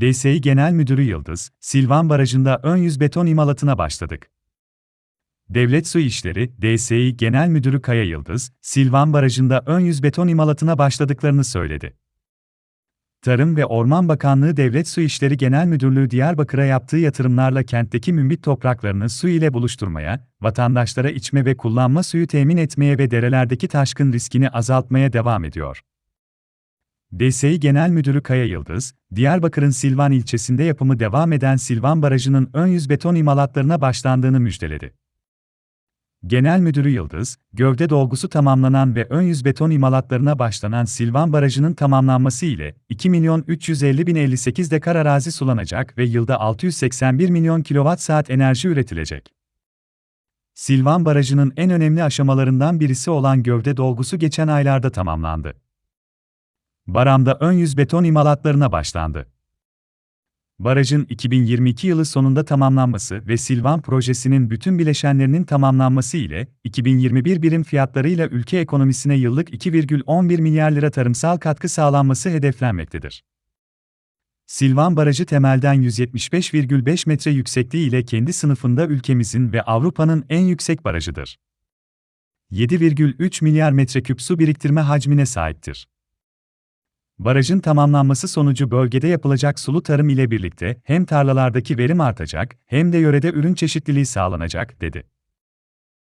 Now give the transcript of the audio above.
DSİ Genel Müdürü Yıldız, Silvan Barajı'nda ön yüz beton imalatına başladık. Devlet Su İşleri, DSİ Genel Müdürü Kaya Yıldız, Silvan Barajı'nda ön yüz beton imalatına başladıklarını söyledi. Tarım ve Orman Bakanlığı Devlet Su İşleri Genel Müdürlüğü Diyarbakır'a yaptığı yatırımlarla kentteki mümbit topraklarını su ile buluşturmaya, vatandaşlara içme ve kullanma suyu temin etmeye ve derelerdeki taşkın riskini azaltmaya devam ediyor. DSİ Genel Müdürü Kaya Yıldız, Diyarbakır'ın Silvan ilçesinde yapımı devam eden Silvan Barajı'nın ön yüz beton imalatlarına başlandığını müjdeledi. Genel Müdürü Yıldız, gövde dolgusu tamamlanan ve ön yüz beton imalatlarına başlanan Silvan Barajı'nın tamamlanması ile 2 milyon 350 bin 58 dekar arazi sulanacak ve yılda 681 milyon kilowatt saat enerji üretilecek. Silvan Barajı'nın en önemli aşamalarından birisi olan gövde dolgusu geçen aylarda tamamlandı. Baram'da ön yüz beton imalatlarına başlandı. Barajın 2022 yılı sonunda tamamlanması ve Silvan projesinin bütün bileşenlerinin tamamlanması ile 2021 birim fiyatlarıyla ülke ekonomisine yıllık 2,11 milyar lira tarımsal katkı sağlanması hedeflenmektedir. Silvan Barajı temelden 175,5 metre yüksekliği ile kendi sınıfında ülkemizin ve Avrupa'nın en yüksek barajıdır. 7,3 milyar metreküp su biriktirme hacmine sahiptir. Barajın tamamlanması sonucu bölgede yapılacak sulu tarım ile birlikte hem tarlalardaki verim artacak hem de yörede ürün çeşitliliği sağlanacak, dedi.